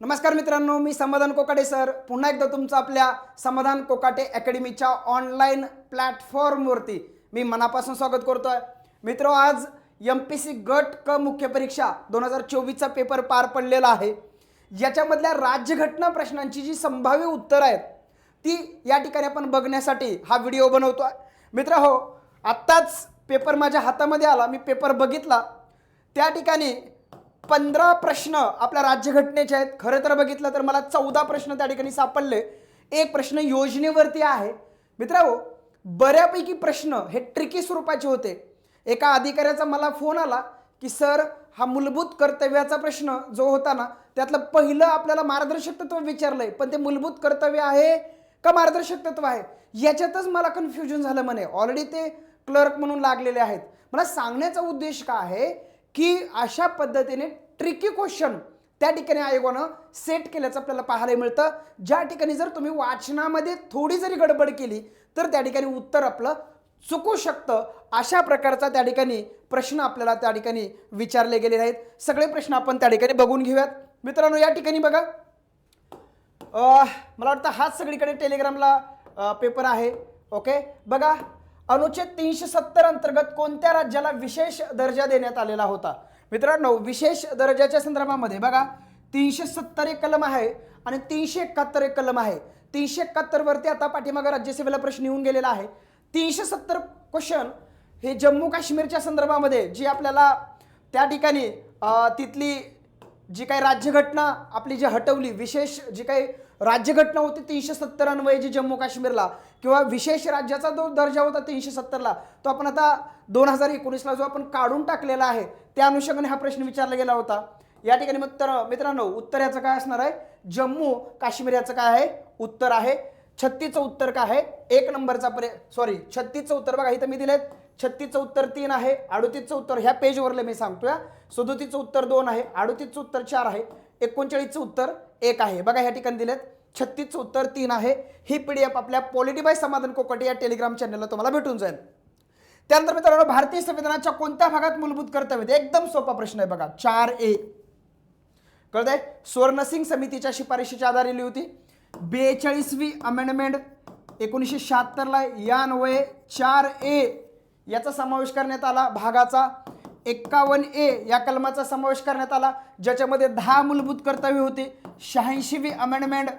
नमस्कार मित्रांनो मी समाधान कोकाटे सर. पुन्हा एकदा तुमचं आपल्या समाधान कोकाटे अकॅडमीच्या ऑनलाईन प्लॅटफॉर्मवरती मी मनापासून स्वागत करतो आहे मित्र आज एम पी सी गट क मुख्य परीक्षा दोन हजार चोवीसचा पेपर पार पडलेला आहे. याच्यामधल्या राज्यघटना प्रश्नांची जी संभाव्य उत्तरं आहेत ती या ठिकाणी आपण बघण्यासाठी हा व्हिडिओ बनवतो आहे मित्र हो आत्ताच पेपर माझ्या हातामध्ये आला. मी पेपर बघितला. त्या ठिकाणी पंधरा प्रश्न आपल्या राज्यघटनेचे आहेत. खरं तर बघितलं तर मला चौदा प्रश्न त्या ठिकाणी सापडले. एक प्रश्न योजनेवरती आहे. मित्रांनो बऱ्यापैकी प्रश्न हे ट्रिकी स्वरूपाचे होते. एका अधिकाऱ्याचा मला फोन आला की सर हा मूलभूत कर्तव्याचा प्रश्न जो होता ना त्यातलं पहिलं आपल्याला मार्गदर्शक तत्व विचारलंय. पण ते मूलभूत कर्तव्य आहे का मार्गदर्शक तत्व आहे? याच्यातच मला कन्फ्युजन झालं म्हणे. ऑलरेडी ते क्लर्क म्हणून लागलेले आहेत. मला सांगण्याचा उद्देश काय आहे? की अशा पद्धतीने ट्रिकी क्वेश्चन त्या ठिकाणी आयोगानं सेट केल्याचं आपल्याला पाहायला मिळतं. ज्या ठिकाणी जर तुम्ही वाचनामध्ये थोडी जरी गडबड केली तर त्या ठिकाणी उत्तर आपलं चुकू शकतं. अशा प्रकारचा त्या ठिकाणी प्रश्न आपल्याला त्या ठिकाणी विचारले गेलेले आहेत सगळे प्रश्न आपण त्या ठिकाणी बघून घेऊयात. मित्रांनो या ठिकाणी बघा. मला वाटतं हाच सगळीकडे टेलिग्रामला पेपर आहे. ओके बघा. अनुच्छेद तीनशे सत्तर अंतर्गत कोणत्या राज्याला विशेष दर्जा देण्यात आलेला होता? मित्रांनो विशेष दर्जाच्या संदर्भामध्ये बघा तीनशे सत्तर एक कलम आहे आणि तीनशे एकाहत्तर एक कलम आहे. तीनशे एकाहत्तरवरती आता पाठीमागं राज्यसभेला प्रश्न येऊन गेलेला आहे. तीनशे सत्तर क्वेश्चन हे जम्मू काश्मीरच्या संदर्भामध्ये जी आपल्याला त्या ठिकाणी तिथली जी काही राज्यघटना आपली जी हटवली विशेष जी काही राज्यघटना होती तीनशे सत्तर अन्वये जी जम्मू काश्मीरला. किंवा विशेष राज्याचा जो दर्जा होता तीनशे सत्तरला तो आपण आता दोन हजार एकोणीसला जो आपण काढून टाकलेला आहे त्या अनुषंगाने हा प्रश्न विचारला गेला होता. या ठिकाणी मित्र मित्रांनो उत्तर याचं काय असणार आहे? जम्मू काश्मीर याचं काय आहे? उत्तर आहे. छत्तीसचं उत्तर काय आहे? एक नंबरचा पर्याय सॉरी छत्तीसचं उत्तर बघा इथं मी दिलेत. छत्तीसचं उत्तर तीन आहे अडुतीसचं उत्तर ह्या पेजवरलं मी सांगतोय. सदोतीसचं उत्तर दोन आहे अडुतीसचं उत्तर चार आहे एकोणचाळीसचं उत्तर एक आहे. बघा ह्या ठिकाणी दिलेत. छत्तीस उत्तर तीन आहे. ही पी डी एफ आपल्या पॉलिटीबाय समाधान कोकटे या टेलिग्राम चॅनलला तुम्हाला भेटून जाईल. त्यानंतर मित्रांनो भारतीय संविधानाच्या कोणत्या भागात मूलभूत कर्तव्य एकदम सोपा प्रश्न आहे बघा. चार ए. कळतंय? स्वर्णसिंग समितीच्या शिफारशीच्या आधारे लिहिली होती. बेचाळीसवी अमेंडमेंट एकोणीसशे शहात्तरला या अन्वये चार ए. याचा समावेश करण्यात आला. भागाचा एक्कावन्न ए या कलमाचा समावेश करण्यात आला ज्याच्यामध्ये दहा मूलभूत कर्तव्य होती. शहाऐंशीवी अमेंडमेंट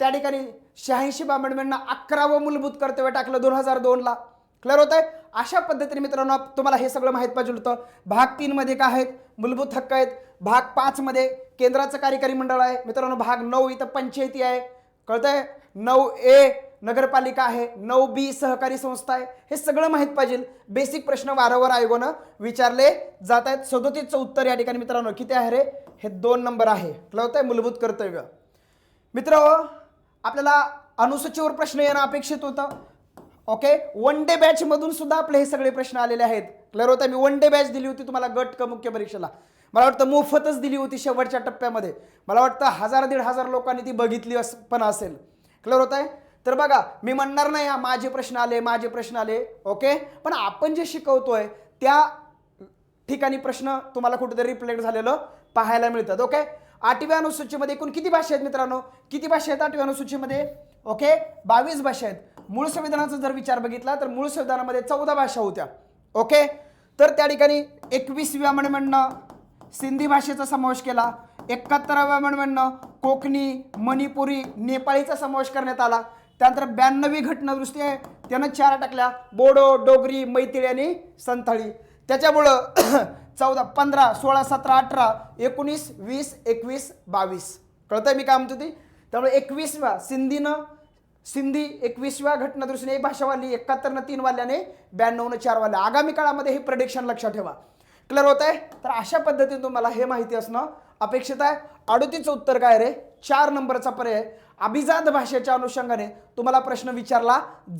त्या ठिकाणी शहाऐंशी अमेंडमेंटनं अकरावं मूलभूत कर्तव्य टाकलं दोन हजार दोनला. क्लिअर होत आहे अशा पद्धतीने मित्रांनो तुम्हाला हे सगळं माहीत पाहिजे होतं. भाग तीनमध्ये काय आहेत? मूलभूत हक्क आहेत. भाग पाचमध्ये केंद्राचं कार्यकारी मंडळ आहे. मित्रांनो भाग नऊ इथं पंचायती आहे. कळतंय? नऊ ए नगरपालिका आहे नऊ बी सहकारी संस्था आहे हे सगळं माहीत पाहिजे. बेसिक प्रश्न वारंवार आयोगानं विचारले जात आहेत. सदोतीसचं उत्तर या ठिकाणी मित्रांनो किती आहे रे? हे दोन नंबर आहे. क्लिअर होत आहे मूलभूत कर्तव्य. मित्र आपल्याला अनुसूचीवर प्रश्न येणं अपेक्षित होतं. ओके वन डे बॅचमधून सुद्धा आपले हे सगळे प्रश्न आलेले आहेत. क्लिअर होतं मी वन डे बॅच दिली होती तुम्हाला गट क मुख्य परीक्षेला. मला वाटतं मोफतच दिली होती शेवटच्या टप्प्यामध्ये. मला वाटतं हजार दीड हजार लोकांनी ती बघितली अस पण असेल. क्लिअर होत आहे तर बघा मी म्हणणार नाही हा माझे प्रश्न आले माझे प्रश्न आले ओके पण आपण जे शिकवतोय त्या ठिकाणी प्रश्न तुम्हाला कुठेतरी रिफ्लेक्ट झालेलं पाहायला मिळतात ओके आठव्या अनुसूचीमध्ये एकूण किती भाषा आहेत मित्रांनो? किती भाषा आहेत आठव्या अनुसूचीमध्ये? ओके बावीस भाषा आहेत. मूळ संविधानाचा जर विचार बघितला तर मूळ संविधानामध्ये चौदा भाषा होत्या ओके तर त्या ठिकाणी एकवीसव्या अमेंडमेंटनं सिंधी भाषेचा समावेश केला एकाहत्तराव्या अमेंडमेंटनं कोकणी मणिपुरी नेपाळीचा समावेश करण्यात आला त्यानंतर ब्याण्णवी घटनादृष्टी आहे. त्यानं चार टाकल्या. बोडो डोगरी मैथिळी आणि संथाळी. त्याच्यामुळं चौदा पंधरा सोळा सतरा अठरा एकोणीस वीस एकवीस बावीस. कळतंय मी काय म्हणतो ती त्यामुळे एकवीसव्या सिंधीनं सिंधी एकवीसव्या घटनादृष्टीने एक भाषावाली एकाहत्तरनं तीन वाल्याने ब्याण्णवनं चार वाल्या आगामी काळामध्ये हे प्रडिक्शन लक्षात ठेवा. क्लिअर होत आहे तर अशा पद्धतीने तुम्हाला हे माहिती असणं अपेक्षित आहे. अडोतीचं उत्तर काय रे? चार नंबरचा पर्याय अभिजात भाषेच्या अनुषंगाने तुम्हाला प्रश्न विचारला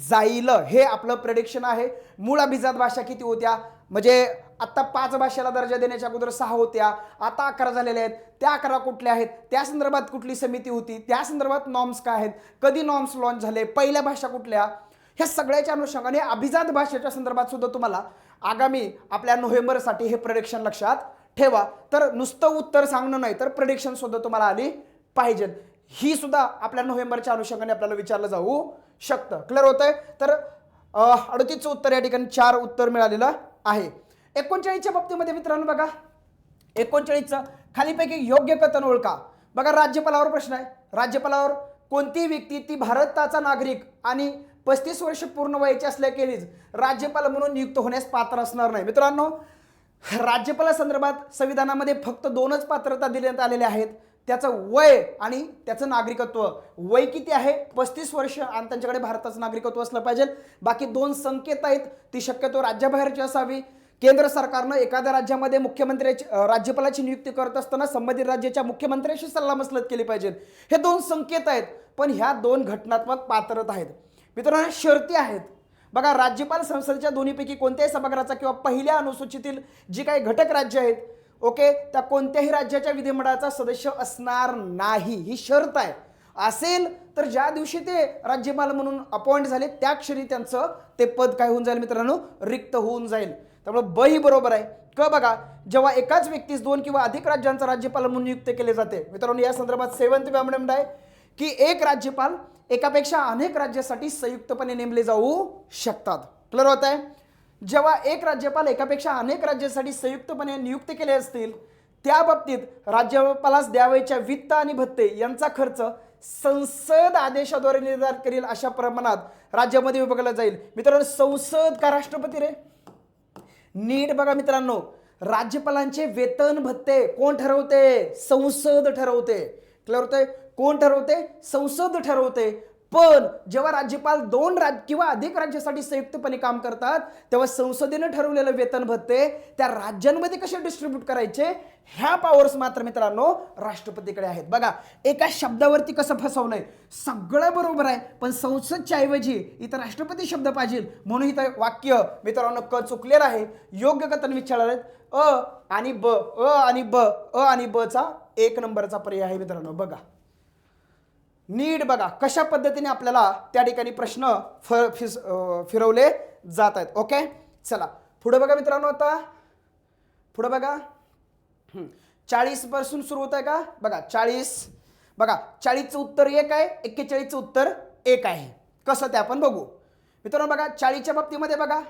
जाईल. हे आपलं प्रेडिक्शन आहे. मूळ अभिजात भाषा किती होत्या? म्हणजे आत्ता पाच भाषेला दर्जा देण्याच्या अगोदर सहा होत्या. आता अकरा झालेल्या आहेत. त्या अकरा कुठल्या आहेत? त्या संदर्भात कुठली समिती होती? त्या संदर्भात नॉर्म्स काय आहेत? कधी नॉर्म्स लॉन्च झाले? पहिल्या भाषा कुठल्या? ह्या सगळ्याच्या अनुषंगाने अभिजात भाषेच्या संदर्भात सुद्धा तुम्हाला आगामी आपल्या नोव्हेंबरसाठी हे प्रोडक्शन लक्षात ठेवा. तर नुसतं उत्तर सांगणं नाही तर प्रिडिक्शन सुद्धा तुम्हाला आली पाहिजेत ही सुद्धा आपल्या नोव्हेंबरच्या अनुषंगाने आपल्याला विचारलं जाऊ शकतं. क्लिअर आहे तर अडतीचं उत्तर या ठिकाणी चार उत्तर मिळालेलं आहे. एकोणचाळीसच्या बाबतीमध्ये मित्रांनो बघा. एकोणचाळीसचं खालीपैकी योग्य कथन ओळखा. बघा राज्यपालावर प्रश्न आहे. राज्यपालावर कोणती व्यक्ती ती भारताचा नागरिक आणि पस्तीस वर्ष पूर्ण वयाची असल्याखेरीज राज्यपाल म्हणून नियुक्त होण्यास पात्र असणार नाही. मित्रांनो राज्यपालासंदर्भात संविधानामध्ये फक्त दोनच पात्रता देण्यात आलेल्या आहेत. त्याचं वय आणि त्याचं नागरिकत्व. वय किती आहे? पस्तीस वर्ष आणि त्यांच्याकडे भारताचं नागरिकत्व असलं पाहिजे. बाकी दोन संकेत आहेत. ती शक्यतो राज्याबाहेरची असावी. केंद्र सरकारनं एखाद्या राज्यामध्ये मुख्यमंत्र्याची राज्यपालाची नियुक्ती करत असताना संबंधित राज्याच्या मुख्यमंत्र्याशी सल्लामसलत केली पाहिजे. हे दोन संकेत आहेत पण ह्या दोन घटनात्मक पात्रता आहेत. मित्रांनो शर्ती आहेत. बघा राज्यपाल संसदेच्या दोन्हीपैकी कोणत्याही सभागृहाचा किंवा पहिल्या अनुसूचितील जी काही घटक राज्य आहेत ओके? त्या कोणत्याही राज्याच्या विधिमंडळाचा सदस्य असणार नाही. ही शर्त आहे. असेल तर ज्या दिवशी ते राज्यपाल म्हणून अपॉइंट झाले त्या क्षणी त्यांचं ते पद काय होऊन जाईल मित्रांनो? रिक्त होऊन जाईल. त्यामुळे ब ही बरोबर आहे. क बघा जेव्हा एकाच व्यक्तीस दोन किंवा अधिक राज्यांचा राज्यपाल म्हणून नियुक्त केले जाते मित्रांनो या संदर्भात सेवंत अमेंडमेंट आहे की एक राज्यपाल एकापेक्षा अनेक राज्यासाठी संयुक्तपणे नेमले जाऊ शकतात. क्लिअर होत आहे जेव्हा एक राज्यपाल एकापेक्षा अनेक राज्यासाठी संयुक्तपणे नियुक्त केले असतील त्या बाबतीत राज्यपालास द्यावयाच्या वित्त आणि भत्ते यांचा खर्च संसद आदेशाद्वारे निर्धारित करील अशा प्रमाणात राज्यामध्ये विभागला जाईल. मित्रांनो संसद का राष्ट्रपती रे? नीट बघा मित्रांनो राज्यपालांचे वेतन भत्ते कोण ठरवते? संसद ठरवते. क्लिअर होते कोण ठरवते? संसद ठरवते. पण जेव्हा राज्यपाल दोन राज्य किंवा अधिक राज्यासाठी संयुक्तपणे काम करतात तेव्हा संसदेनं ठरवलेलं वेतन भत्ते त्या राज्यांमध्ये कसे डिस्ट्रीब्यूट करायचे ह्या पॉवर्स मात्र मित्रांनो राष्ट्रपतीकडे आहेत. बघा एका शब्दावरती कसं फसवलंय? सगळं बरोबर आहे पण संसदच्या ऐवजी इथं राष्ट्रपती शब्द पाहिजे म्हणून इथं वाक्य मित्रांनो क चुकलेलं आहे. योग्य कथन विचारणार आहेत. अ आणि ब अ आणि ब अ आणि ब चा एक नंबरचा पर्याय आहे मित्रांनो. बघा. नीट बघा कशा पद्धतीने आपल्याला त्या ठिकाणी प्रश्न फ फिस फिरवले जात आहेत ओके चला. पुढे बघा मित्रांनो आता. पुढे बघा. चाळीसपासून सुरू होत आहे का? बघा चाळीस. बघा चाळीसचं उत्तर एक आहे एक्केचाळीसचं उत्तर एक आहे. कसं ते आपण बघू. मित्रांनो बघा चाळीसच्या बाबतीमध्ये बघा.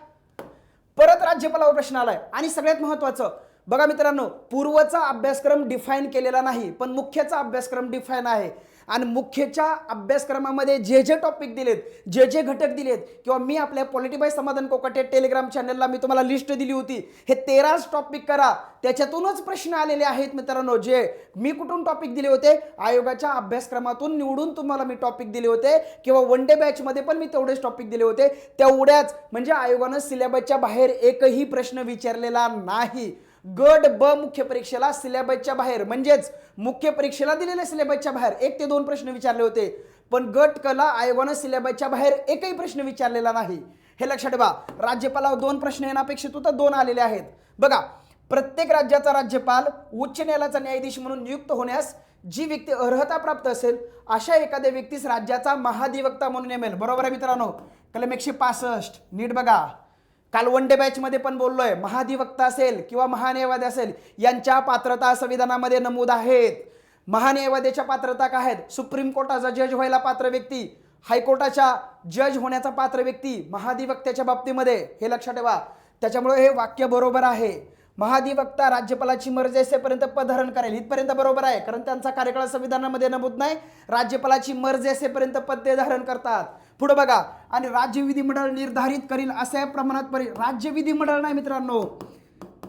परत राज्यपालावर प्रश्न आलाय. आणि सगळ्यात महत्वाचं बघा मित्रांनो पूर्वचा अभ्यासक्रम डिफाईन केलेला नाही पण मुख्यचा अभ्यासक्रम डिफाईन आहे. आणि मुख्यच्या अभ्यासक्रमामध्ये जे जे टॉपिक दिलेत जे जे घटक दिलेत किंवा मी आपल्या पॉलिटिबाय समाधान कोकाटे टेलिग्राम चॅनलला मी तुम्हाला लिस्ट दिली होती हे तेराच टॉपिक करा. त्याच्यातूनच प्रश्न आलेले आहेत मित्रांनो जे मी कुठून टॉपिक दिले होते आयोगाच्या अभ्यासक्रमातून निवडून तुम्हाला मी टॉपिक दिले होते किंवा वन डे बॅचमध्ये पण मी तेवढेच टॉपिक दिले होते. तेवढ्याच म्हणजे आयोगानं सिलेबसच्या बाहेर एकही प्रश्न विचारलेला नाही. गट ब मुख्य परीक्षेला सिलेबसच्या बाहेर म्हणजेच मुख्य परीक्षेला दिलेल्या सिलेबसच्या बाहेर एक ते दोन प्रश्न विचारले होते. पण गट कला आयोगानं सिलेबसच्या बाहेर एकही प्रश्न विचारलेला नाही. हे लक्षात ठेवा राज्यपालावर दोन प्रश्न येण्यापेक्षा तर दोन आलेले आहेत. बघा प्रत्येक राज्याचा राज्यपाल उच्च न्यायालयाचा न्यायाधीश म्हणून नियुक्त होण्यास जी व्यक्ती अर्हता प्राप्त असेल अशा एखाद्या व्यक्तीस राज्याचा महाधिवक्ता म्हणून नेमेल. बरोबर आहे मित्रांनो? कलम एकशे पासष्ट. नीट बघा. काल वन डे बॅचमध्ये पण बोललोय महाधिवक्ता असेल किंवा महान्यायवादी असेल यांच्या पात्रता संविधानामध्ये नमूद आहेत. महान्यायवाद्याच्या पात्रता काय आहेत? सुप्रीम कोर्टाचा जज व्हायला पात्र व्यक्ती हायकोर्टाच्या जज होण्याचा पात्र व्यक्ती महाधिवक्त्याच्या बाबतीमध्ये हे लक्षात ठेवा. त्याच्यामुळे हे वाक्य बरोबर आहे. महाधिवक्ता राज्यपालाची मर्जी असेपर्यंत पद धारण करेल. इथपर्यंत बरोबर आहे कारण त्यांचा कार्यकाळ संविधानामध्ये नमूद नाही. राज्यपालाची मर्जी असेपर्यंत पद ते धारण करतात. पुढे बघा आणि राज्य विधिमंडळ निर्धारित करील अशा प्रमाणात परि राज्य विधिमंडळ नाही मित्रांनो.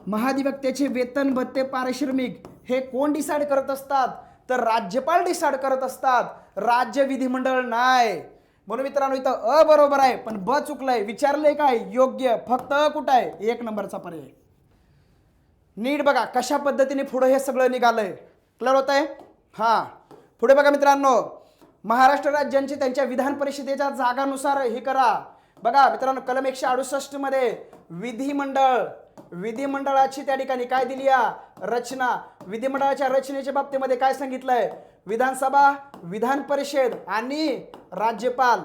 महाधिवक्त्याचे वेतन भत्ते पारिश्रमिक हे कोण डिसाईड करत असतात? तर राज्यपाल डिसाईड करत असतात. राज्य विधिमंडळ नाही. म्हणून मित्रांनो इथं अ बरोबर आहे पण ब चुकलंय. विचारलंय काय? योग्य. फक्त अ कुठं आहे? एक नंबरचा पर्याय. नीट बघा कशा पद्धतीने पुढं हे सगळं निघालं आहे क्लिअर होत आहे हां. पुढे बघा मित्रांनो महाराष्ट्र राज्यांची त्यांच्या विधान परिषदेच्या जागानुसार हे करा. बघा मित्रांनो कलम एकशे अडुसष्टमध्ये विधिमंडळ विधिमंडळाची त्या ठिकाणी काय दिली रचना. विधिमंडळाच्या रचनेच्या बाबतीमध्ये काय सांगितलंय? विधानसभा विधान परिषद आणि राज्यपाल.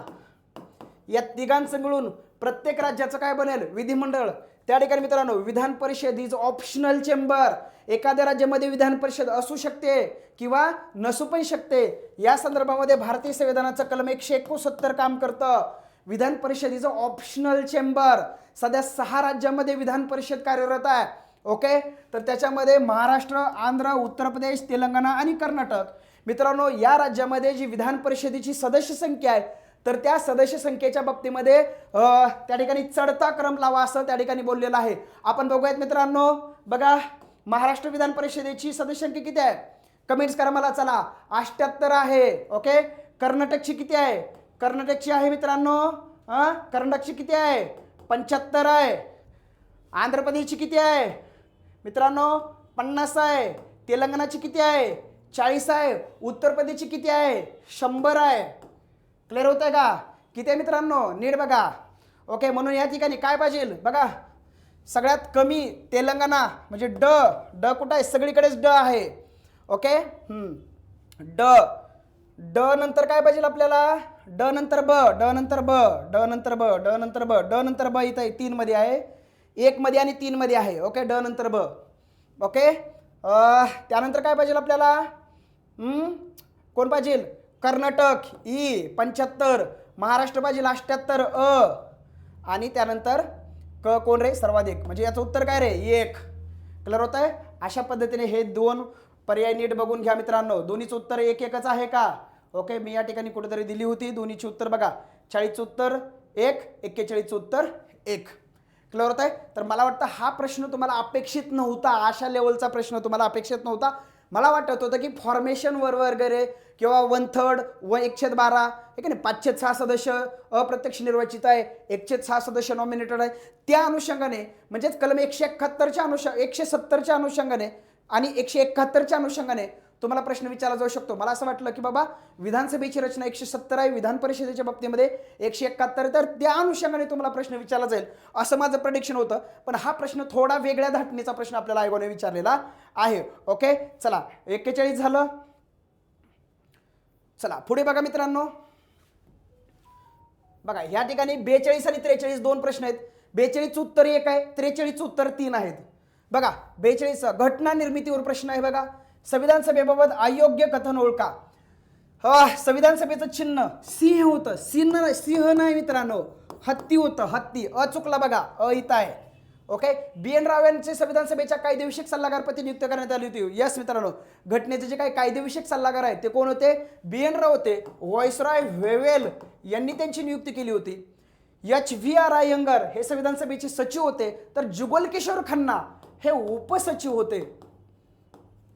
या तिघांचं मिळून प्रत्येक राज्याचं काय बनेल? विधिमंडळ. त्या ठिकाणी मित्रांनो Vidhan Parishad is optional chamber एखाद्या राज्यामध्ये विधान परिषद असू शकते किंवा नसू पण शकते. या संदर्भामध्ये भारतीय संविधानाचं कलम एकशे एकोणसत्तर काम करतं. Vidhan Parishad is optional chamber सध्या सहा राज्यामध्ये विधान परिषद कार्यरत आहे. ओके? तर त्याच्यामध्ये महाराष्ट्र आंध्र उत्तर प्रदेश तेलंगणा आणि कर्नाटक. मित्रांनो या राज्यामध्ये जी विधान परिषदेची सदस्य संख्या आहे तर त्या सदस्य संख्येच्या बाबतीमध्ये त्या ठिकाणी चढता क्रम लावा असं त्या ठिकाणी बोललेलं आहे. आपण बघूयात मित्रांनो बघा महाराष्ट्र विधान परिषदेची सदस्य संख्या किती आहे? कमेंट्स करा मला चला. अष्ट्याहत्तर आहे ओके? कर्नाटकची किती आहे? कर्नाटकची आहे मित्रांनो हां कर्नाटकची किती आहे? पंच्याहत्तर आहे. आंध्र प्रदेशची किती आहे? मित्रांनो पन्नास आहे. तेलंगणाची किती आहे? चाळीस आहे. उत्तर प्रदेशची किती आहे? शंभर आहे. क्लिअर होतं आहे का? किती आहे मित्रांनो? नीट बघा. ओके म्हणून या ठिकाणी काय पाहिजे? बघा. सगळ्यात कमी तेलंगणा म्हणजे ड. ड कुठं आहे? सगळीकडेच ड आहे. ओके ड. ड नंतर काय पाहिजे आपल्याला? ड नंतर ब ड नंतर ब ड नंतर ब ड नंतर ब ड नंतर ब इथं तीनमध्ये आहे. एकमध्ये आणि तीनमध्ये आहे. ओके ड नंतर ब. ओके त्यानंतर काय पाहिजे आपल्याला? कोण पाहिजे? कर्नाटक ई पंच्याहत्तर महाराष्ट्र पाहिजे अष्ट्याहत्तर अ. आणि त्यानंतर क कोण रे? सर्वाधिक. म्हणजे याचं उत्तर काय रे? एक. क्लिअर होत आहे अशा पद्धतीने हे दोन पर्याय नीट बघून घ्या मित्रांनो. दोन्हीचं उत्तर एक एकच आहे का? ओके मी या ठिकाणी कुठेतरी दिली होती. दोन्हीची उत्तर बघा. चाळीसचं उत्तर एक एक्केचाळीसचं उत्तर एक. क्लिअर होत आहे तर मला वाटतं हा प्रश्न तुम्हाला अपेक्षित नव्हता. अशा लेवलचा प्रश्न तुम्हाला अपेक्षित नव्हता. मला वाटत होतं की फॉर्मेशनवर वगैरे किंवा वन थर्ड व एकशेद बारा हे की नाही पाचशे सहा सदस्य अप्रत्यक्ष निर्वाचित आहे एकशे सहा सदस्य नॉमिनेटेड आहे. त्या अनुषंगाने म्हणजेच कलम एकशे एकाहत्तरच्या अनुषंग एकशे सत्तरच्या अनुषंगाने आणि एकशे एकाहत्तरच्या अनुषंगाने तुम्हाला प्रश्न विचारला जाऊ शकतो. मला असं वाटलं की बाबा विधानसभेची रचना एकशे सत्तर आहे विधान परिषदेच्या बाबतीमध्ये एकशे एकाहत्तर तर त्या अनुषंगाने तुम्हाला प्रश्न विचारला जाईल. असं माझं प्रडिक्शन होतं. पण हा प्रश्न थोडा वेगळ्या धाटणीचा प्रश्न आपल्याला आयोगाने विचारलेला आहे. ओके चला एक्केचाळीस झालं. चला पुढे बघा मित्रांनो. बघा या ठिकाणी बेचाळीस आणि त्रेचाळीस दोन प्रश्न आहेत. बेचाळीस उत्तर एक आहे त्रेचाळीस उत्तर तीन आहेत. बघा बेचाळीस घटना निर्मितीवर प्रश्न आहे बघा. संविधान सभेबाबत अयोग्य कथन ओळखा. संविधान सभेचं चिन्ह सिंह होतं. सिंह नाही- सिंह नाही मित्रांनो. हत्ती होतं हत्ती. अ चुकला बघा अ इथं आहे. ओके? बी एन राव यांचे संविधान सभेच्या कायदेविषयक सल्लागारपती नियुक्त करण्यात आली होती. यस मित्रांनो. घटनेचे जे काही कायदेविषयक सल्लागार आहेत ते कोण होते? बी एन राव होते. व्हॉइसरॉय व्हेवेल यांनी त्यांची नियुक्ती केली होती. एच व्ही आर आयंगर हे संविधान सभेचे सचिव होते. तर जुगल किशोर खन्ना हे उपसचिव होते.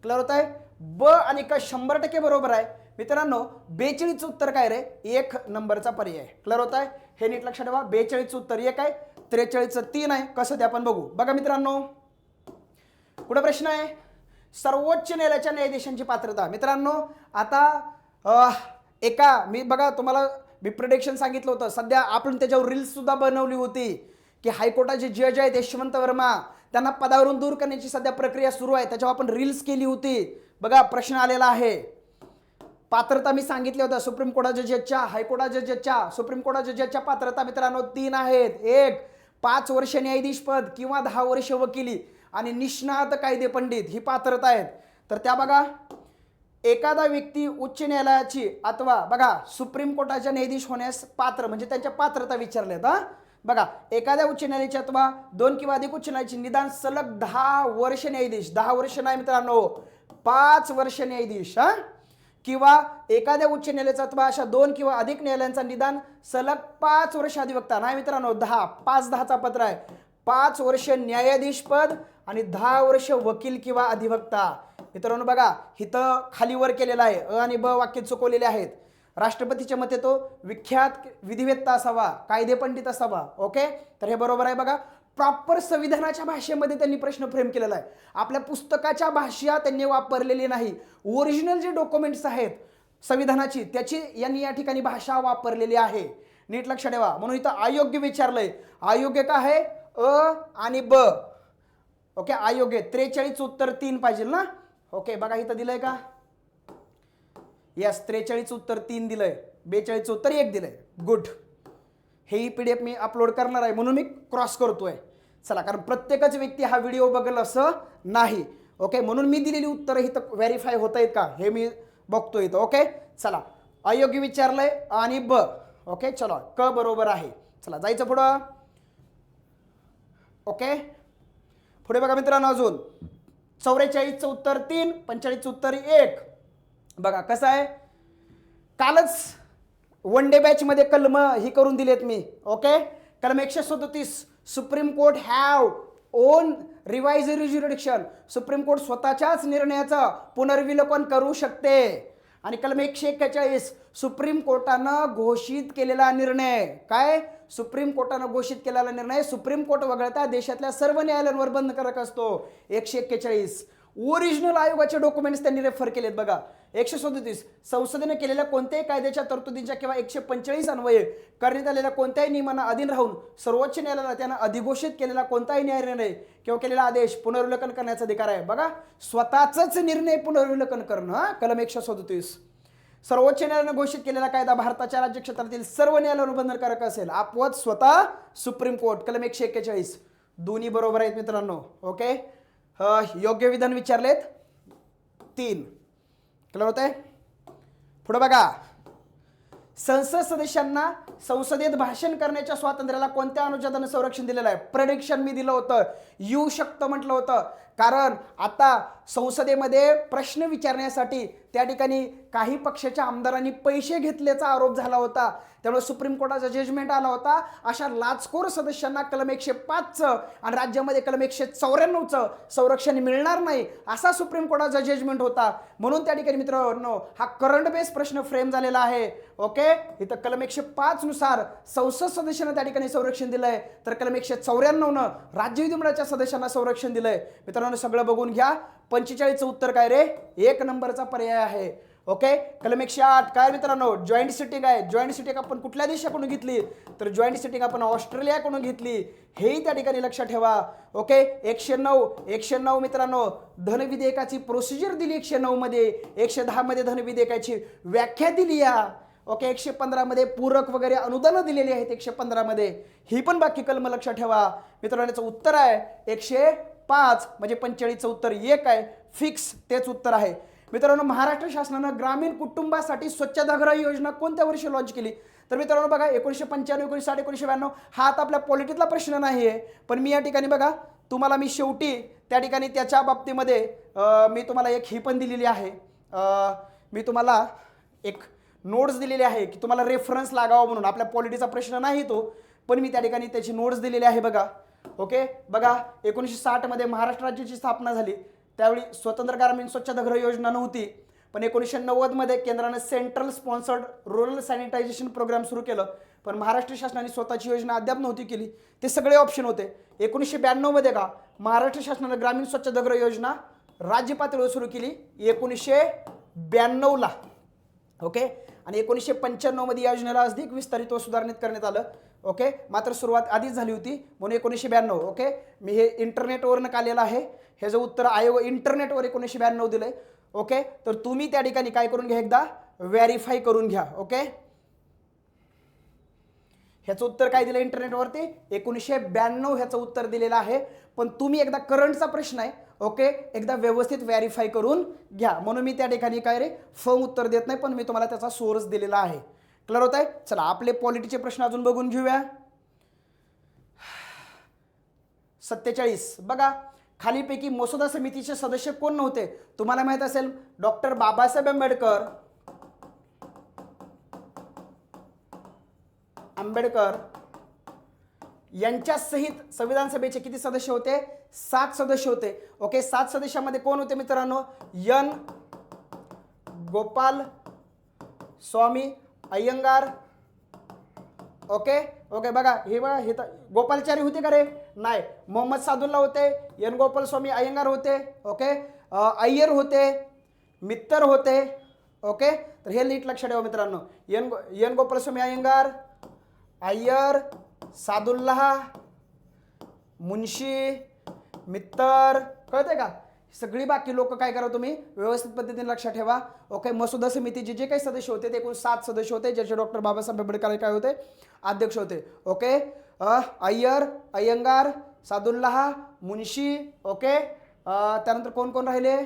क्लिअर होत आहे. ब आणि क शंभर टक्के बरोबर आहे. मित्रांनो बेचाळीसचं उत्तर काय रे? एक नंबरचा पर्याय क्लिअर होत आहे? हे नीट लक्षात ठेवा. बेचाळीसचं उत्तर एक आहे. त्रेचाळीसचं तीन आहे. कसं ते आपण बघू. बघा मित्रांनो. पुढे प्रश्न आहे? सर्वोच्च न्यायालयाच्या न्यायाधीशांची पात्रता. मित्रांनो आता एका मी बघा तुम्हाला मी प्रिडिक्शन सांगितलं होतं. सध्या आपण त्याच्यावर रील्स सुद्धा बनवली होती. की हायकोर्टाचे जज आहेत यशवंत वर्मा. त्यांना पदावरून दूर करण्याची सध्या प्रक्रिया सुरू आहे. त्याच्यावर आपण रील्स केली होती. बघा प्रश्न आलेला आहे. पात्रता मी सांगितले होत्या सुप्रीम कोर्टाच्या जजच्या हायकोर्टाच्या जजच्या सुप्रीम कोर्टाच्या जजच्या पात्रता मित्रांनो तीन आहेत. एक पाच वर्ष न्यायाधीश पद किंवा दहा वर्ष वकिली आणि निष्णात कायदे पंडित ही पात्रता आहेत. तर त्या बघा एखादा व्यक्ती उच्च न्यायालयाची अथवा बघा सुप्रीम कोर्टाच्या न्यायाधीश होण्यास पात्र म्हणजे त्यांच्या पात्रता विचारल्यात हा. बघा एखाद्या उच्च न्यायालयाची अथवा दोन किंवा अधिक उच्च न्यायालयाची निदान सलग दहा वर्ष न्यायाधीश दहा वर्ष नाही मित्रांनो पाच वर्ष न्यायाधीश हा? किंवा एखाद्या उच्च न्यायालयाचा अथवा अशा दोन किंवा अधिक न्यायालयांचा निदान सलग पाच वर्ष अधिवक्ता नाही मित्रांनो दहा पाच दहाचा पत्र आहे. पाच वर्ष न्यायाधीश पद आणि दहा वर्ष वकील किंवा अधिवक्ता. मित्रांनो बघा इथं खालीवर केलेलं आहे अ आणि ब वाक्य चुकवलेले आहेत. राष्ट्रपतीच्या मते तो विख्यात विधिवेत्ता असावा कायदेपंडित असावा ओके तर हे बरोबर आहे बघा. प्रॉपर संविधानाच्या भाषेमध्ये त्यांनी प्रश्न फ्रेम केलेला आहे. आपल्या पुस्तकाच्या भाषा त्यांनी वापरलेली नाही. ओरिजिनल जे डॉक्युमेंट्स आहेत संविधानाची त्याची यांनी या ठिकाणी भाषा वापरलेली आहे. नीट लक्षात ठेवा. म्हणून इथं अयोग्य विचारलंय. अयोग्य का आहे? अ आणि ब. ओके अयोग्य. त्रेचाळीस उत्तर तीन पाहिजे ना? ओके बघा इथं दिलंय का? यास त्रेचाळीस उत्तर तीन दिलंय बेचाळीस उत्तर एक दिलंय. गुड हे पी डी एफ मी अपलोड करणार आहे म्हणून मी क्रॉस करतोय. चला कारण प्रत्येकच व्यक्ती हा व्हिडिओ बघेल असं नाही. ओके म्हणून मी दिलेली उत्तरं इथं व्हेरीफाय होत आहेत का? हे मी बघतो इथं. ओके चला अयोग्य विचारलंय आणि ब. ओके चला क बरोबर आहे. चला जायचं पुढं. ओके पुढे बघा मित्रांनो अजून. चौवेचाळीसचं उत्तर तीन पंचेचाळीसचं उत्तर एक. बघा कसं आहे? कालच वन डे बॅचमध्ये कलम ही करून दिलेत मी ओके कलम एकशे सदोतीस supreme court have own revise rejudication supreme court स्वतःच्याच निर्णयाचं पुनर्विलोकन करू शकते. आणि कलम एकशे एक्केचाळीस सुप्रीम कोर्टानं घोषित केलेला निर्णय काय? सुप्रीम कोर्टानं घोषित केलेला निर्णय सुप्रीम कोर्ट वगळता देशातल्या सर्व न्यायालयांवर बंधकारक असतो. एकशे एक्केचाळीस ओरिजिनल आयोगाचे डॉक्युमेंट्स त्यांनी रेफर केलेत बघा. एकशे सदोतीस संसदेने केलेल्या कोणत्याही कायद्याच्या तरतुदींच्या किंवा एकशे पंचेचाळीस अन्वये करण्यात आलेल्या कोणत्याही नियमांना अधीन राहून सर्वोच्च न्यायालयाला त्यांना अधिघोषित केलेला कोणताही न्याय निर्णय किंवा केलेला आदेश पुनर्विलोकन करण्याचा अधिकार आहे. बघा स्वतःचाच निर्णय पुनर्विलोकन करणं हा कलम एकशे सदतीस. सर्वोच्च न्यायालयानं घोषित केलेला कायदा भारताच्या राज्यक्षेत्रातील सर्व न्यायालयांवर बंधनकारक असेल. आपवत स्वतः सुप्रीम कोर्ट कलम एकशे एक्केचाळीस. दोन्ही बरोबर आहेत मित्रांनो ओके? योग्य विधान विचारलेत? तीन. क्लिअर होत आहे पुढं बघा. संसद सदस्यांना संसदेत भाषण करण्याच्या स्वातंत्र्याला कोणत्या अनुच्छेदानं संरक्षण दिलेलं आहे? प्रडिक्शन मी दिलं होतं. येऊ शकतं म्हटलं होतं. कारण आता संसदेमध्ये प्रश्न विचारण्यासाठी त्या ठिकाणी काही पक्षाच्या आमदारांनी पैसे घेतल्याचा आरोप झाला होता. त्यामुळे सुप्रीम कोर्टाचा जजमेंट आला होता. अशा लाचखोर सदस्यांना कलम एकशे पाचचं आणि राज्यामध्ये कलम एकशे चौऱ्याण्णवचं संरक्षण मिळणार नाही असा सुप्रीम कोर्टाचा जजमेंट होता. म्हणून त्या ठिकाणी मित्रांनो हा करंट बेस प्रश्न फ्रेम झालेला आहे. ओके? इथं कलम एकशे पाचनुसार संसद सदस्यांना त्या ठिकाणी संरक्षण दिलंय. तर कलम एकशे चौऱ्याण्णवनं राज्य विधिमंडळाच्या सदस्यांना संरक्षण दिलंय. मित्रांनो सगळं बघून घ्या. पंचेचाळीसचं उत्तर काय रे? एक नंबरचा पर्याय आहे. ओके? कलम एकशे आठ. काय मित्रांनो? जॉईंट सिटिंग आहे. जॉईंट सिटिंग आपण कुठल्या देशाकडून घेतली? तर जॉईंट सिटिंग आपण ऑस्ट्रेलियाकडून घेतली. हेही त्या ठिकाणी लक्षात ठेवा. ओके? एकशे नऊ. एकशे नऊ मित्रांनो धन विधेयकाची प्रोसिजर दिली एकशे नऊमध्ये एकशे दहामध्ये धन विधेयकाची व्याख्या दिली या. ओके? एकशे पंधरामध्ये पूरक वगैरे अनुदानं दिलेली आहेत एकशे पंधरामध्ये ही पण बाकी कलम लक्षात ठेवा. मित्रांनो याचं उत्तर आहे एकशे पाच म्हणजे पंचेचाळीसचं उत्तर एक आहे. फिक्स तेच उत्तर आहे. मित्रांनो महाराष्ट्र शासनानं ग्रामीण कुटुंबासाठी स्वच्छतागृह योजना कोणत्या वर्षी लॉन्च केली? तर मित्रांनो बघा एकोणीसशे पंच्याण्णव एकोणीसशे साठ एकोणीसशे ब्याण्णव हा आता आपल्या पॉलिटिकला प्रश्न नाही आहे पण मी या ठिकाणी बघा तुम्हाला मी शेवटी त्या ठिकाणी त्याच्या बाबतीमध्ये मी तुम्हाला एक ही पण दिलेली आहे. मी तुम्हाला एक नोट्स दिलेले आहे की तुम्हाला रेफरन्स लागावा म्हणून. आपल्या पॉलिटीचा प्रश्न नाही तो पण मी त्या ठिकाणी त्याची नोट्स दिलेली आहे बघा. ओके? बघा एकोणीसशे साठमध्ये महाराष्ट्र राज्याची स्थापना झाली. त्यावेळी स्वतंत्र ग्रामीण स्वच्छतागृह योजना नव्हती पण एकोणीसशे नव्वदमध्ये केंद्रानं central sponsored rural sanitisation programme सुरू केलं. पण महाराष्ट्र शासनाने स्वतःची योजना अद्याप नव्हती केली. ते सगळे ऑप्शन होते. एकोणीसशे ब्याण्णवमध्ये का महाराष्ट्र शासनानं ग्रामीण स्वच्छतागृह योजना राज्य पातळीवर सुरू केली. एकोणीसशे ब्याण्णवला. ओके? आणि एकोणीसशे पंच्याण्णवमध्ये या योजनेला अधिक विस्तारित व सुधारणित करण्यात आलं. ओके? मात्र सुरुवात आधीच झाली होती. म्हणून एकोणीसशे ब्याण्णव ओके? मी हे इंटरनेटवरनं काढलेलं आहे. हे जो उत्तर आयोग इंटरनेटवर एकोणीसशे ब्याण्णव दिलं आहे ओके? तर तुम्ही त्या ठिकाणी काय करून घ्या एकदा? व्हॅरीफाय करून घ्या. ओके? ह्याचं उत्तर काय दिलं इंटरनेटवरती? एकोणीसशे ब्याण्णव ह्याचं उत्तर दिलेलं आहे. पण तुम्ही एकदा करंटचा प्रश्न आहे ओके? एकदा व्यवस्थित व्हॅरीफाय करून घ्या. म्हणून मी त्या ठिकाणी काय रे फर्म उत्तर देत नाही पण मी तुम्हाला त्याचा सोर्स दिलेला आहे. क्लिअर होत आहे चला आपले पॉलिटीचे प्रश्न अजून बघून घेऊया. सत्तेचाळीस. बघा खालीपैकी मसुदा समितीचे सदस्य कोण नव्हते? तुम्हाला माहीत असेल डॉक्टर बाबासाहेब आंबेडकर. आंबेडकर यांच्यासहित संविधान सभेचे किती सदस्य होते? सात सदस्य होते. ओके सात सदस्यामध्ये कोण होते मित्रांनो? N Gopal Swami Ayyangar. Okay okay बघा हे बघा हे तर गोपालचारी होते का रे? नाही. मोहम्मद सादुल्ला होते यन गोपाल स्वामी अय्यंगार होते ओके अय्यर होते मित्तर होते ओके तर हे नीट लक्ष ठेवा मित्रांनो. यन गो यन गोपाल स्वामी अय्यंगार अय्यर सादुल्ला मुन्शी मित्तर. कळते का? सगळी बाकी लोक काय करा तुम्ही? व्यवस्थित पद्धतीने लक्षात ठेवा. ओके मसुदा समितीचे जे काही सदस्य होते ते एकूण सात सदस्य होते ज्याचे डॉक्टर बाबासाहेब आंबेडकर काय होते? अध्यक्ष होते. ओके अय्यर अय्यंगार सादुल्लाह मुन्शी. ओके त्यानंतर कोण कोण राहिले?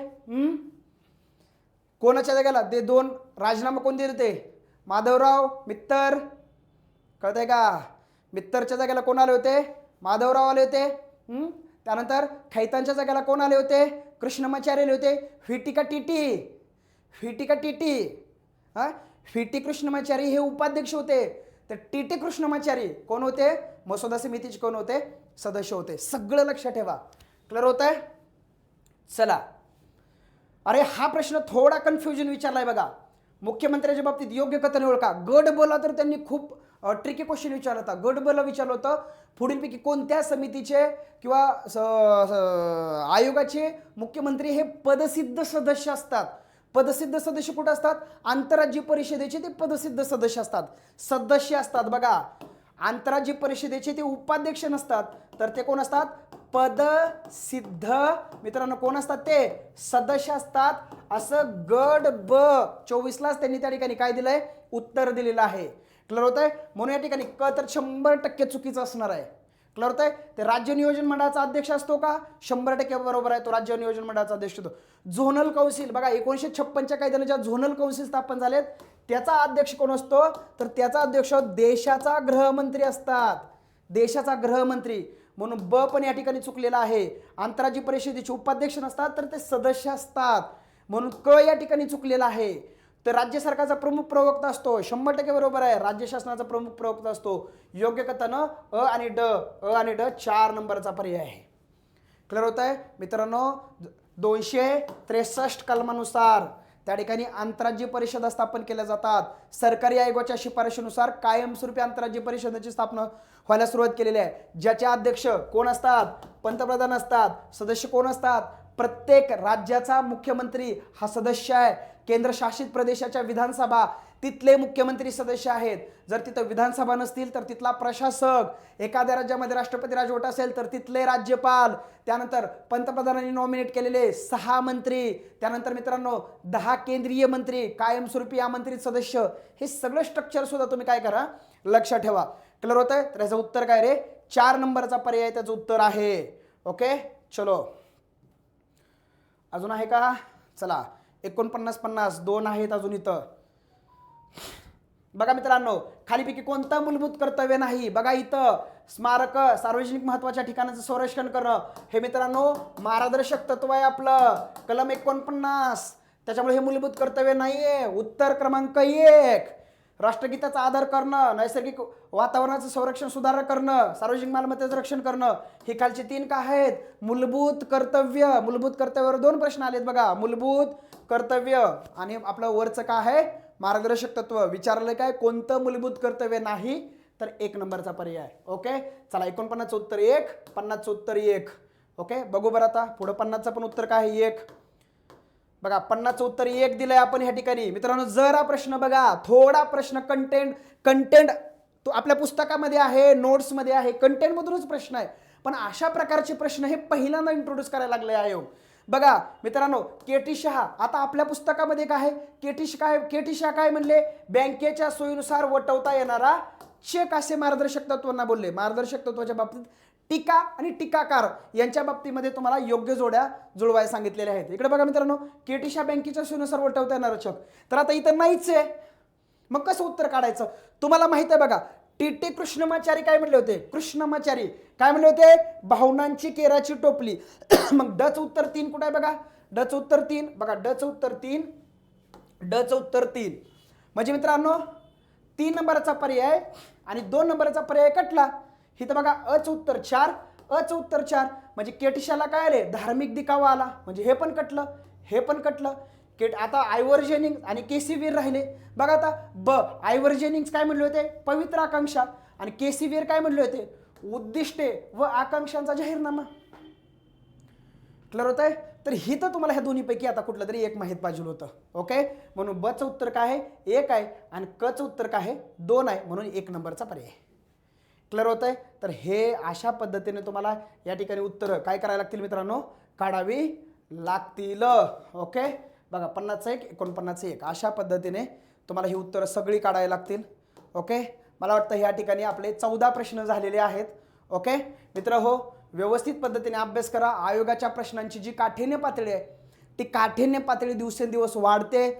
कोणाच्या जागेला? ते दोन. राजीनामा कोण दिले ते माधवराव मित्तर. कळतंय का? मित्तरच्या जागेला कोण आले होते? माधवराव आले होते. त्यानंतर खैतांच्या जागेला कोण आले होते? कृष्णमाचार्य आले होते. फिटिका टीटी. फिटिका टीटी. हा? फिटी कृष्णमाचारी हे उपाध्यक्ष होते. तर टिटी कृष्णमाचारी कोण होते? मसोदा समितीचे कोण होते? सदस्य होते. सगळं लक्षात ठेवा. क्लिअर होत आहे चला. अरे हा प्रश्न थोडा कन्फ्युजन विचारलाय बघा. मुख्यमंत्र्याच्या बाबतीत योग्य कथन ओळखा गड बोला तर त्यांनी खूप ट्रिकी क्वेश्चन विचारला होता. गड विचारलं होतं पुढीलपैकी कोणत्या समितीचे किंवा स- आयोगाचे मुख्यमंत्री हे पदसिद्ध सदस्य असतात? पदसिद्ध सदस्य कुठे असतात? आंतरराज्य परिषदेचे ते पदसिद्ध सदस्य असतात. सदस्य असतात बघा. आंतरराज्य परिषदेचे ते उपाध्यक्ष नसतात तर ते कोण असतात? पदसिद्ध मित्रांनो कोण असतात ते? सदस्य असतात. असं गड ब चोवीसलाच त्यांनी त्या ठिकाणी काय दिलंय? उत्तर दिलेलं आहे. क्लिअर होत आहे म्हणून या ठिकाणी क तर शंभर टक्के चुकीचं असणार आहे. क्लिअर होत आहे ते राज्य नियोजन मंडळाचा अध्यक्ष असतो का? शंभर टक्के बरोबर आहे तो राज्य नियोजन मंडळाचा अध्यक्ष होतो. झोनल कौन्सिल बघा एकोणीसशे छप्पनच्या कायद्याने ज्या झोनल कौन्सिल स्थापन झालेत त्याचा अध्यक्ष कोण असतो? तर त्याचा अध्यक्ष देशाचा गृहमंत्री असतात. देशाचा गृहमंत्री. म्हणून ब पण या ठिकाणी चुकलेला आहे. आंतरराज्य परिषदेचे उपाध्यक्ष नसतात तर ते सदस्य असतात. म्हणून क या ठिकाणी चुकलेला आहे. तर राज्य सरकारचा प्रमुख प्रवक्ता असतो शंभर टक्के बरोबर आहे. राज्य शासनाचा प्रमुख प्रवक्ता असतो. योग्य कथानं अ आणि ड अ आणि ड चार नंबरचा पर्याय आहे. क्लिअर होत आहे मित्रांनो दोनशे त्रेसष्ट कलमानुसार त्या ठिकाणी आंतरराज्य परिषदा स्थापन केल्या जातात. सरकारी आयोगाच्या शिफारशीनुसार कायमस्वरूपी आंतरराज्य परिषदेची स्थापना व्हायला सुरुवात केलेली आहे. ज्याचे अध्यक्ष कोण असतात? पंतप्रधान असतात. सदस्य कोण असतात? प्रत्येक राज्याचा मुख्यमंत्री हा सदस्य आहे. केंद्रशासित प्रदेशाच्या विधानसभा तिथले मुख्यमंत्री सदस्य आहेत. जर तिथं विधानसभा नसतील तर तिथला प्रशासक. एखाद्या राज्यामध्ये राष्ट्रपती राजवट असेल तर तिथले राज्यपाल. त्यानंतर पंतप्रधानांनी नॉमिनेट केलेले सहा मंत्री. त्यानंतर मित्रांनो दहा केंद्रीय मंत्री कायमस्वरूपी आमंत्रित सदस्य. हे सगळं स्ट्रक्चर सुद्धा तुम्ही काय करा लक्षात ठेवा. क्लिअर होत आहे तर याचं उत्तर काय रे? चार नंबरचा पर्याय त्याचं उत्तर आहे. ओके चलो. अजून आहे का? चला. एकोणपन्नास पन्नास दोन आहेत अजून इथं. बघा मित्रांनो खालीपैकी कोणतं मूलभूत कर्तव्य नाही? बघा इथं स्मारक सार्वजनिक महत्त्वाच्या ठिकाणाचं संरक्षण करणं. हे मित्रांनो मार्गदर्शक तत्व आहे आपलं. कलम एकोणपन्नास. त्याच्यामुळे हे मूलभूत कर्तव्य नाहीये. उत्तर क्रमांक एक. राष्ट्रगीताचा आदर करणं नैसर्गिक वातावरणाचं संरक्षण सुधारणा करणं सार्वजनिक मालमत्तेचं रक्षण करणं हे खालचे तीन का आहेत? मूलभूत कर्तव्य. मूलभूत कर्तव्यावर दोन प्रश्न आलेत बघा. मूलभूत कर्तव्य आणि आपलं वरचं काय आहे? मार्गदर्शक तत्व. विचारलं काय? कोणतं मूलभूत कर्तव्य नाही? तर एक नंबरचा पर्याय. ओके? चला एकोणपन्नास उत्तर एक पन्नास उत्तर एक. ओके? बघू बरं आता. पुढं पन्नासचं पण उत्तर काय आहे? एक. बघा पन्नासचं उत्तर एक दिलंय आपण ह्या ठिकाणी. मित्रांनो जरा प्रश्न बघा. थोडा प्रश्न कंटेंट कंटेंट तो आपल्या पुस्तकामध्ये आहे नोट्समध्ये आहे. कंटेंटमधूनच प्रश्न आहे. पण अशा प्रकारचे प्रश्न हे पहिल्यांदा इंट्रोड्यूस करायला लागले आयोग बघा मित्रांनो केटी शहा आता आपल्या पुस्तकामध्ये काय आहे. केटी काय केटी शहा काय म्हणले? बँकेच्या सोयीनुसार वटवता येणारा चेक असे मार्गदर्शक तत्वांना बोलले. मार्गदर्शक तत्वाच्या बाबतीत टीका आणि टीकाकार यांच्या बाबतीमध्ये तुम्हाला योग्य जोड्या जुळवाय सांगितलेल्या आहेत. इकडे बघा मित्रांनो केटीशा बँकेच्या सोयीनुसार वटवता येणारा चक तर आता इथं नाहीच आहे. मग कसं उत्तर काढायचं? तुम्हाला माहीत आहे बघा टीटी कृष्णमाचारी काय म्हणले होते? कृष्णमाचारी. काय म्हणले होते? भावनांची केराची टोपली. मग डच उत्तर तीन कुठं आहे बघा? डच उत्तर तीन. बघा डच उत्तर तीन. डच उत्तर तीन. म्हणजे मित्रांनो तीन नंबरचा पर्याय आणि दोन नंबरचा पर्याय कटला. तर बघा अच उत्तर चार अच उत्तर चार. म्हणजे केटिशाला काय आले? धार्मिक दिखावा आला. म्हणजे हे पण कटलं हे पण कटलं. केट. आता आयव्हर्जेनिंग आणि केसीवीर राहिले. बघा आता ब आयव्हर्जेनिंग्स काय म्हणले होते? पवित्र आकांक्षा. आणि केसीवीर काय म्हणले होते? उद्दिष्टे व आकांक्षांचा जाहीरनामा. क्लिअर होत आहे तर ही तर तुम्हाला ह्या दोन्हीपैकी आता कुठलं तरी एक माहीत पाहिजे होतं. ओके म्हणून बचं उत्तर काय आहे? एक आहे. आणि कचं उत्तर काय आहे? दोन आहे. म्हणून एक नंबरचा पर्याय. क्लिअर होत आहे तर हे अशा पद्धतीने तुम्हाला या ठिकाणी उत्तरं काय करायला लागतील मित्रांनो? काढावी लागतील. ओके बघा पन्नासचं एक एकोणपन्नासचं एक. अशा पद्धतीने तुम्हाला ही उत्तरं सगळी काढायला लागतील. ओके? मला वाटतं ह्या ठिकाणी आपले चौदा प्रश्न झालेले आहेत. ओके? मित्र हो व्यवस्थित पद्धतीने अभ्यास करा. आयोगाच्या प्रश्नांची जी काठिण्य पातळी आहे ती काठिण्य पातळी दिवसेंदिवस वाढते.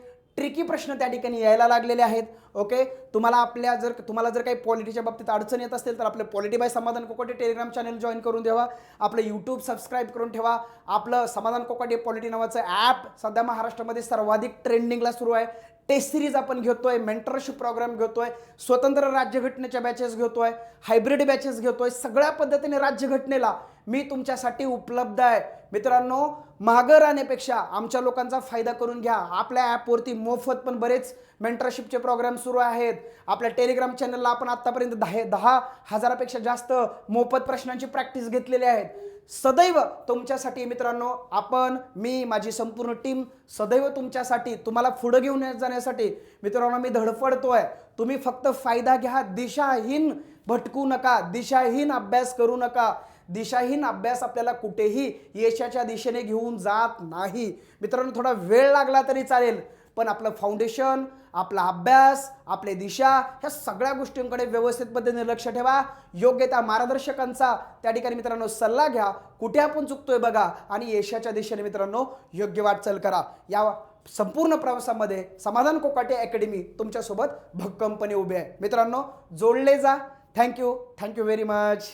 ट्रिकी प्रश्न त्या ठिकाणी यायला लागलेले आहेत ओके? तुम्हाला आपल्या जर तुम्हाला जर काही पॉलिटीच्या बाबतीत अडचण येत असेल तर आपलं पॉलिटी बाय समाधान कोकाटे टेलिग्राम चॅनल जॉईन करून ठेवा. आपलं यूट्यूब सबस्क्राईब करून ठेवा. आपलं समाधान कोकाटे पॉलिटी नावाचं ॲप सध्या महाराष्ट्रामध्ये सर्वाधिक ट्रेंडिंगला सुरू आहे. टेस्ट सिरीज आपण घेतोय मेंटरशिप प्रोग्राम घेतोय स्वतंत्र राज्यघटनेच्या बॅचेस घेतोय हायब्रिड बॅचेस घेतोय सगळ्या पद्धतीने राज्यघटनेला मी तुमच्यासाठी उपलब्ध आहे. मित्रांनो मागं राहण्यापेक्षा आमच्या लोकांचा फायदा करून घ्या. आपल्या ॲपवरती मोफत पण बरेच मेंटरशिपचे प्रोग्राम सुरू आहेत. आपल्या टेलिग्राम चॅनलला आपण आत्तापर्यंत दहा दहा हजारापेक्षा जास्त मोफत प्रश्नांची प्रॅक्टिस घेतलेली आहेत. सदैव तुमच्यासाठी मित्रांनो आपण मी माझी संपूर्ण टीम सदैव तुमच्यासाठी तुम्हाला पुढं घेऊन जाण्यासाठी मित्रांनो मी धडपडतोय तुम्ही फक्त फायदा घ्या. दिशाहीन भटकू नका. दिशाहीन अभ्यास करू नका. दिशाहीन अभ्यास आपल्याला कुठेही यशाच्या दिशेने घेऊन जात नाही. मित्रांनो थोडा वेळ लागला तरी चालेल पण आपलं फाउंडेशन आपला अभ्यास आपले दिशा ह्या सगळ्या गोष्टींकडे व्यवस्थित पद्धतीने लक्ष ठेवा. योग्य त्या मार्गदर्शकांचा त्या ठिकाणी मित्रांनो सल्ला घ्या. कुठे आपण चुकतोय बघा आणि यशाच्या दिशेने मित्रांनो योग्य वाटचाल करा. या संपूर्ण प्रवासामध्ये समाधान कोकाटे अकॅडमी तुमच्यासोबत भक्कमपणे उभे आहे. मित्रांनो जोडले जा. Thank you thank you very much